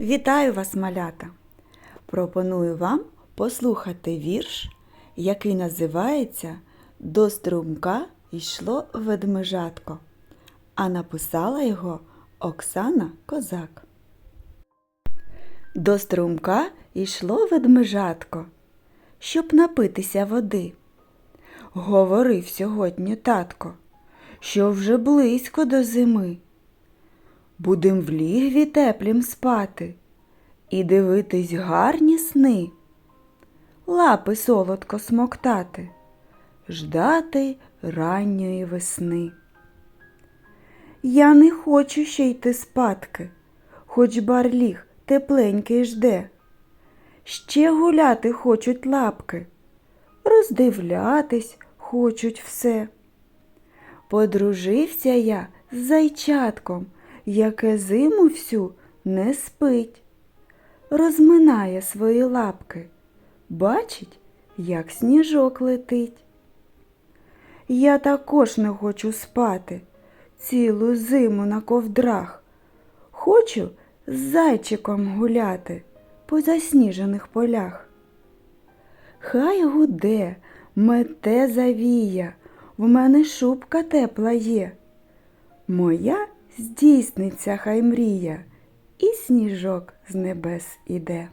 Вітаю вас, малята! Пропоную вам послухати вірш, який називається До струмка йшло ведмежатко, а написала його Оксана Козак. До струмка йшло ведмежатко, щоб напитися води. Говорив сьогодні татко, що вже близько до зими. Будем в лігві теплім спати і дивитись гарні сни, лапи солодко смоктати, ждати ранньої весни. Я не хочу ще йти спадки, хоч барліг тепленький жде. Ще гуляти хочуть лапки, роздивлятись хочуть все. Подружився я з зайчатком, яке зиму всю не спить, розминає свої лапки, бачить, як сніжок летить. Я також не хочу спати цілу зиму на ковдрах. Хочу з зайчиком гуляти по засніжених полях. Хай гуде, мете завія, в мене шубка тепла є. Моя здійсниться хай мрія, і сніжок з небес іде.